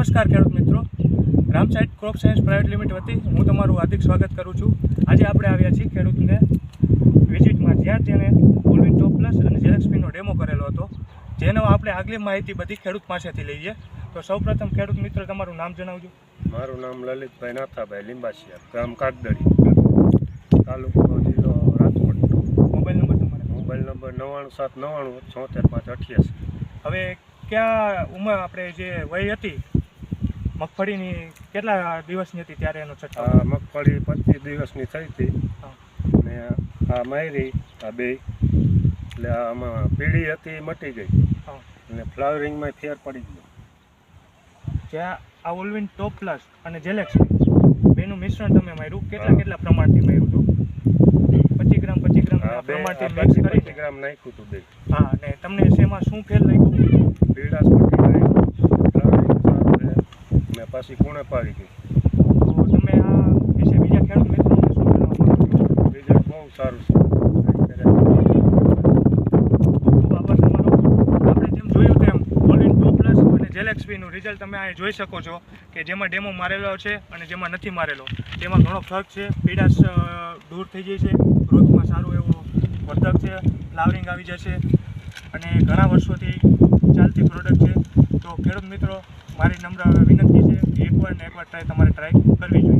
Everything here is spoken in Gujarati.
નમસ્કાર ખેડૂત મિત્રો. રામસાઇડ ક્રોપ સાયન્સ પ્રાઇવેટ લિમિટ વતી હું તમારું હાર્દિક સ્વાગત કરું છું. આજે આપણે આવ્યા છીએ ખેડૂતને વિઝિટમાં. જ્યાં તેને ઓલવિન ટોપ પ્લસ અને જેલેક્સપીનો ડેમો કરેલો હતો. જેનો આપણે આગલી માહિતી બધી ખેડૂત પાસેથી લઈએ. તો સૌપ્રથમ ખેડૂત મિત્ર તમારું નામ જણાવજો. મારું નામ લલિતભાઈ નાથાભાઈ લીંબાસિયા ગામ કાગદડી તાલુકો જિલ્લો રાજકોટ. મોબાઈલ નંબર તમારે. મોબાઈલ નંબર નવ્વાણું સાત નવ્વાણું છોતેર પાંચ અઠ્યાસી. હવે ક્યાં ઉંમર આપણે જે વય હતી મગફળીની કેટલા દિવસની હતી ત્યારે એનો છંટકાવ? મગફળી પચીસ દિવસની થઈ હતી. અને આ માયરી આ બે. એટલે આમાં પીળી હતી એ મટી ગઈ. અને ફ્લાવરિંગમાં ફેર પડી ગયો. જ્યાં આ ઓલવિન ટોપ પ્લસ અને જેલેક્સ બેનું મિશ્રણ તમે માર્યું. કેટલા કેટલા પ્રમાણથી માર્યું હતું? પચીસ ગ્રામ પચીસ ગ્રામ પ્રમાણથી મિક્સ કરી ગ્રામ નાખ્યું હતું બે. હા અને તમને શેમાં શું ફેલ લાગ્યું? પીળાશ મટી ગઈ ફ્લાવરિંગ સારું છે ને પાછી કુણે પાડી ગઈ? તો તમે આ વિશે બીજા ખેડૂત મિત્રોને શું કહેવા માંગો રિઝલ્ટ બહુ સારું છે. ખૂબ ખૂબ આપણે જેમ જોયું તેમ ઓલવિન ટોપ પ્લસ અને જેલેક્સનું રિઝલ્ટ તમે અહીં જોઈ શકો છો કે જેમાં ડેમો મારેલો છે અને જેમાં નથી મારેલો. તેમાં ઘણો ફરક છે. પીડાશ દૂર થઈ જાય છે. ગ્રોથમાં સારું એવું વર્ધક છે. ફ્લાવરિંગ આવી જશે. અને ઘણા વર્ષોથી ચાલતી પ્રોડક્ટ છે. તો ખેડૂત મિત્રો મારી નમ્ર વિનંતી છે એકવાર ને એકવાર ટ્રાય તમારે ટ્રાય કરવી જોઈએ.